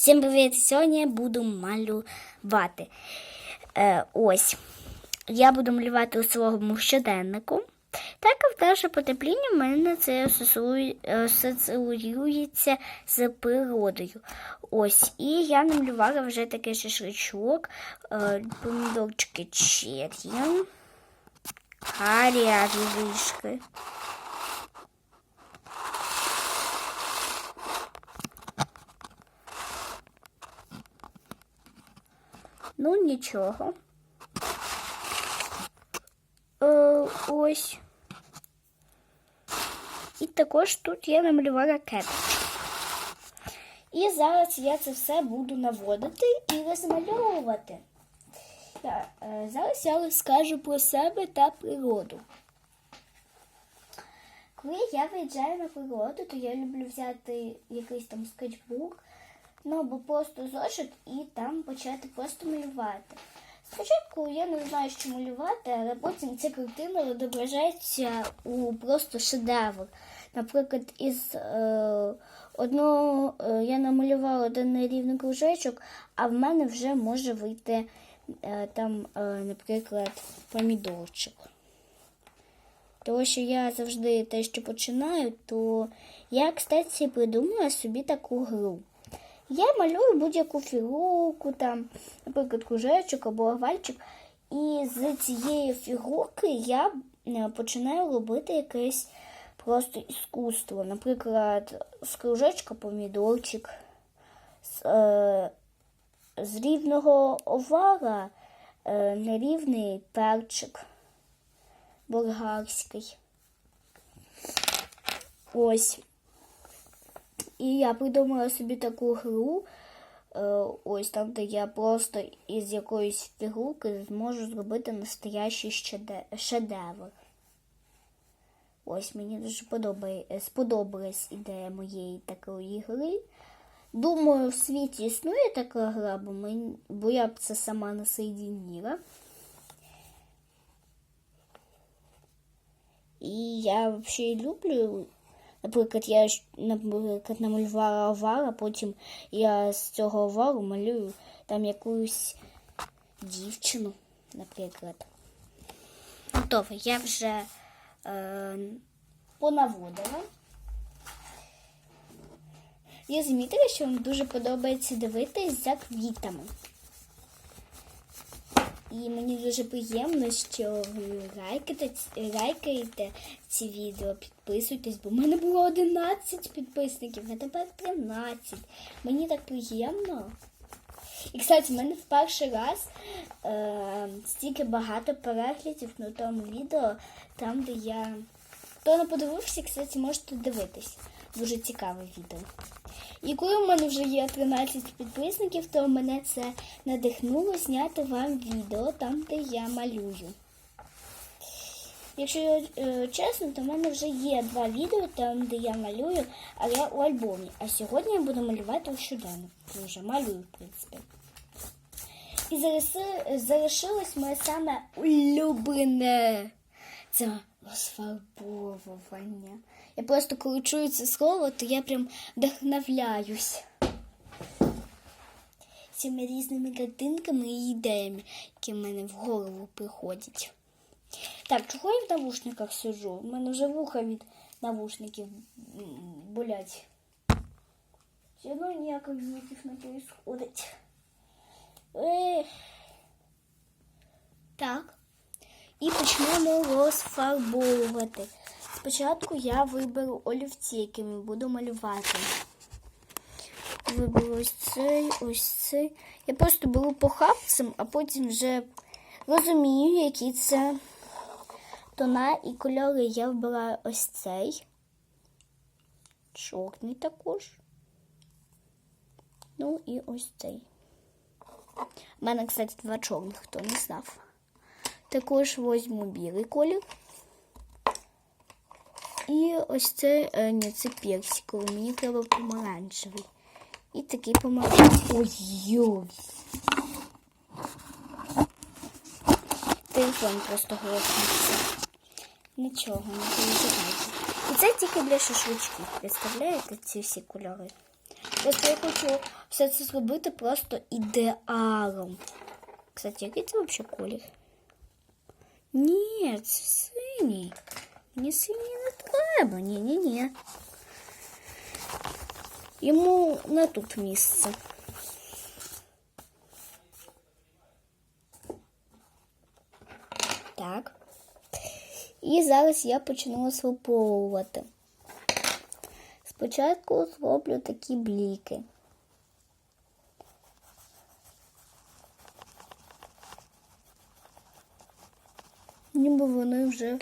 Всім привіт! Сьогодні я буду малювати. Е, ось. Я буду малювати у своєму щоденнику. Так як потепління в мене це асоціює- асоціюється з природою. Ось. І я намалювала вже такий шашличок, е, помідорчики черрі, гарячі вишки. Ну, нічого. Е, ось. І також тут я намалювала кетчуп. І зараз я це все буду наводити і розмальовувати. Так, е, зараз я розкажу про себе та природу. Коли я виїжджаю на природу, то я люблю взяти якийсь там скетчбук, ну або просто зошит і там почати просто малювати. Спочатку я не знаю, що малювати, але потім ця картина відображається у просто шедевр. Наприклад, із е, одного е, я намалювала один нерівний кружечок, а в мене вже може вийти е, там, е, наприклад, помідорчик. Тому що я завжди те, що починаю, то я, кстати, придумала собі таку гру. Я малюю будь-яку фігурку, там, наприклад, кружечок або овальчик. І з цієї фігурки я е, починаю робити якесь просто іскусство. Наприклад, з кружечка помідорчик, з, е, з рівного овала е, нерівний перчик болгарський. Ось. І я придумала собі таку гру, е, ось там, де я просто із якоїсь фігурки зможу зробити настоящий шедевр. Ось мені дуже подобає, сподобалась ідея моєї такої гри. Думаю, в світі існує така гра, бо, мені, бо я б це сама не соєдиніла. І я взагалі люблю. Наприклад, я наприклад, намалювала овал, а потім я з цього овалу малюю там якусь дівчину, наприклад. Готово, я вже е, понаводила. Я замітила, що вам дуже подобається дивитись за квітами. І мені дуже приємно, що ви лайкаєте, лайкаєте ці відео, підписуйтесь, бо в мене було 11 підписників, а тепер 13. Мені так приємно. І, кстати, в мене в перший раз е, стільки багато переглядів на тому відео, там, де я. Хто не подивився, кстати, можете дивитись. Дуже цікаве відео. І коли в мене вже є 13 підписників, то мене це надихнуло зняти вам відео там, де я малюю. Якщо е, чесно, то в мене вже є два відео там, де я малюю, але у альбомі. А сьогодні я буду малювати у щоденник. Вже малюю, в принципі. І залишилось моє саме улюблене. Це розфарбовування. Я просто коли чую це слово, то я прям вдохновляюсь цими різними картинками і ідеями, які в мене в голову приходять. Так, чого я в навушниках сиджу? У мене вже вуха від навушників болять. Все одно ніяких звуків не происходить. Так. І почнемо розфарбовувати. Спочатку я виберу олівці, якими буду малювати. Виберу ось цей, ось цей. Я просто беру похапцем, а потім вже розумію, які це тона і кольори. Я вибираю ось цей. Чорний також. Ну і ось цей. У мене, кстати, два чорних, хто не знав. Також возьму білий колір. І ось це, е, ні, це персиковий, мені треба помаранчевий. І такий помаранчевий. Ой-ой. Телефон просто голоснувся. Нічого, не переживайте. І це тільки для шашличків. Представляєте ці всі кольори? Просто я хочу все це зробити просто ідеалом. Кстати, який це взагалі колір? Ні, це синій. Мені синій не треба. Ні-ні-ні. Йому на тут місце. Так. І зараз я почну розфарбовувати. Спочатку зроблю такі бліки. Ніби вони вже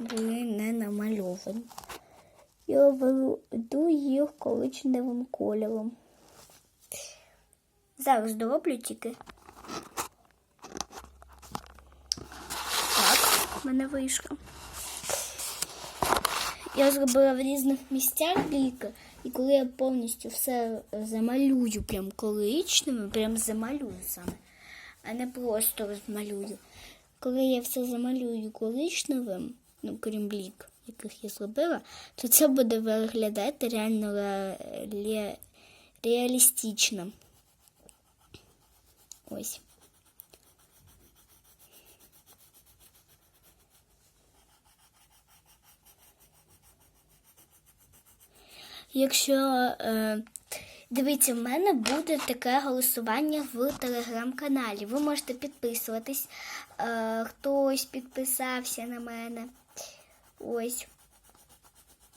були не намальовані. Я веду їх коричневим кольором. Зараз дороблю тільки. Так, в мене вийшло. Я зробила в різних місцях бліки, і коли я повністю все замалюю прям коричневим, прям замалюю саме, а не просто розмалюю. Коли я все замалюю коричневим, ну крім блік, яких я зробила, то це буде виглядати реально ре- ре- реалістично. Ось. Якщо е, дивіться, в мене буде таке голосування в телеграм-каналі. Ви можете підписуватись. Е, хтось підписався на мене. Ось.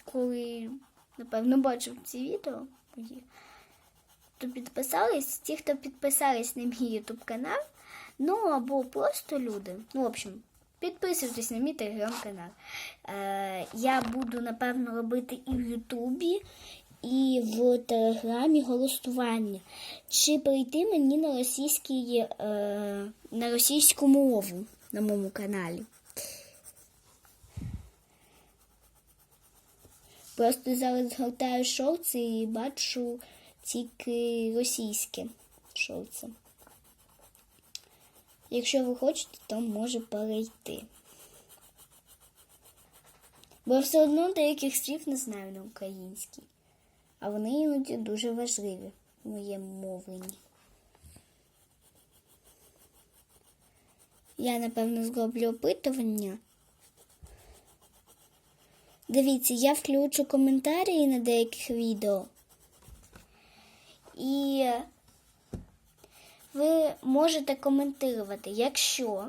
Коли, напевно, бачив ці відео мої, то підписались. Ті, хто підписались на мій ютуб канал, ну або просто люди. Ну, в общем, підписуйтесь на мій телеграм-канал. Е, я буду, напевно, робити і в Ютубі, і в Телеграмі голосування. Чи прийти мені на російський, е, на російську мову на моєму каналі? Просто зараз згортаю шорти і бачу тільки російські шорти. Якщо ви хочете, то може перейти. Бо все одно деяких слів не знаю на українській. А вони іноді дуже важливі в моєму мовленні. Я, напевно, зроблю опитування. Дивіться, я включу коментарі на деяких відео. І ви можете коментувати, якщо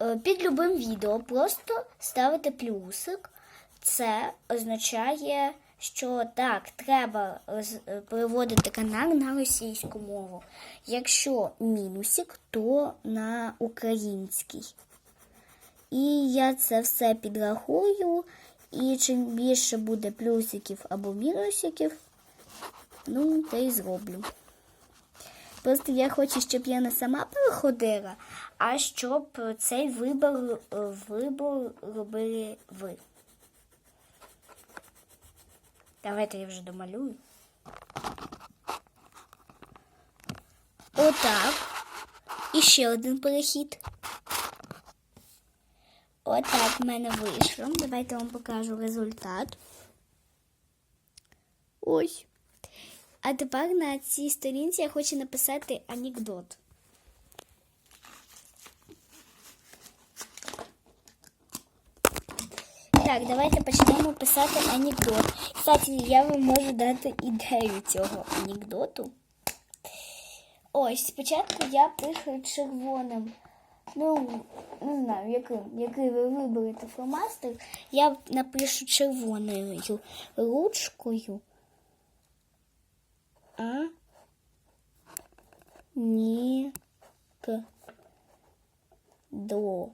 е, під любим відео просто ставите плюсик, це означає, що так, треба переводити канал на російську мову. Якщо мінусик, то на український. І я це все підрахую. І чим більше буде плюсиків або мінусиків, ну, те й зроблю. Просто я хочу, щоб я не сама переходила, а щоб цей вибор, е, вибор робили ви. Давайте я вже домалюю. Отак. І ще один перехід. Отак в мене вийшло. Давайте вам покажу результат. Ось. А тепер на цій сторінці я хочу написати анекдот. Так, давайте почнемо писати анекдот. Кстати, я вам можу дати ідею цього анекдоту. Ось, спочатку я пишу червоним. Ну, не знаю, яким, який ви виберете фломастер. Я напишу червоною ручкою. А ні к до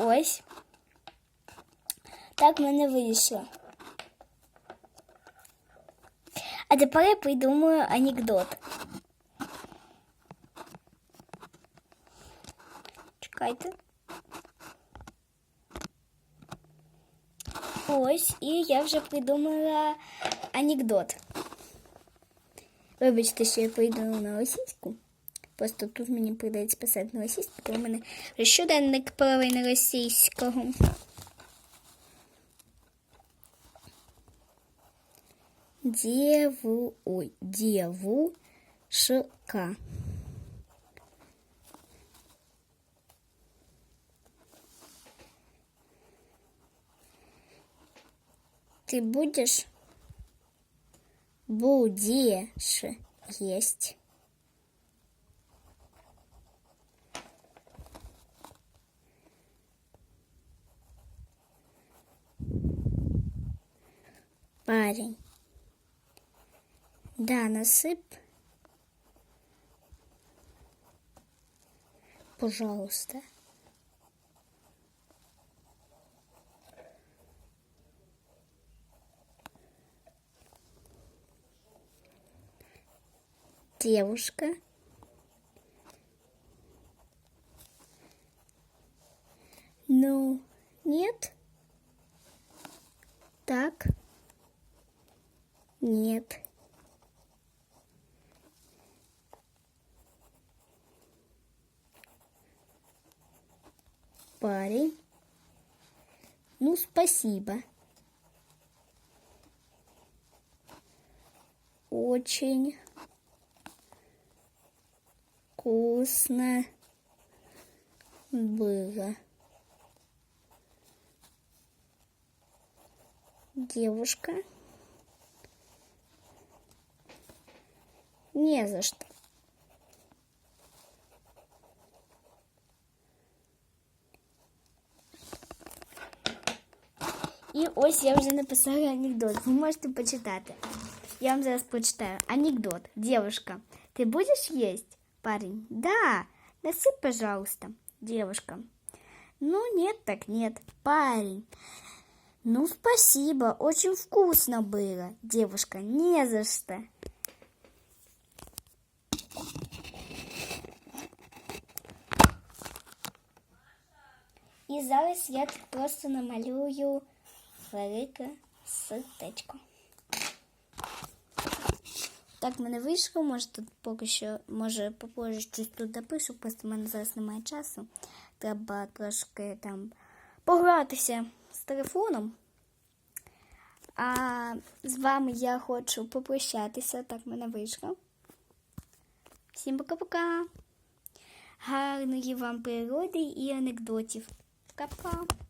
Ось. Так в мене вийшло. А тепер я придумаю анекдот. Чекайте. Ось, і я вже придумала анекдот. Вибачте, що я прийду на російську. Просто тут мені прийдеться писати на російську, тому в мене щоденник половини російського. Деву... Ой, девушка. Ты будешь? Будешь есть. Парень. Да, насыпь. Пожалуйста. Девушка. Ну, нет. Так. Нет. Парень. Ну, спасибо. Очень вкусно было. Девушка. Не за что. І ось я вже написала анекдот. Ви можете почитати. Я вам зараз прочитаю. Анекдот. Девушка, ты будешь есть? Парень. Да. Насыпь, пожалуйста. Девушка. Ну, нет, так нет. Парень. Ну, спасибо. Очень вкусно было. Девушка. Не за что. І зараз я тут просто намалюю велике сердечко. Так в мене вийшло, може тут поки що, може попозже щось тут допишу, просто в мене зараз немає часу. Треба трошки там погратися з телефоном. А з вами я хочу попрощатися, так в мене вийшло. Всім пока-пока! Гарної вам природи і анекдотів. Пока-пока!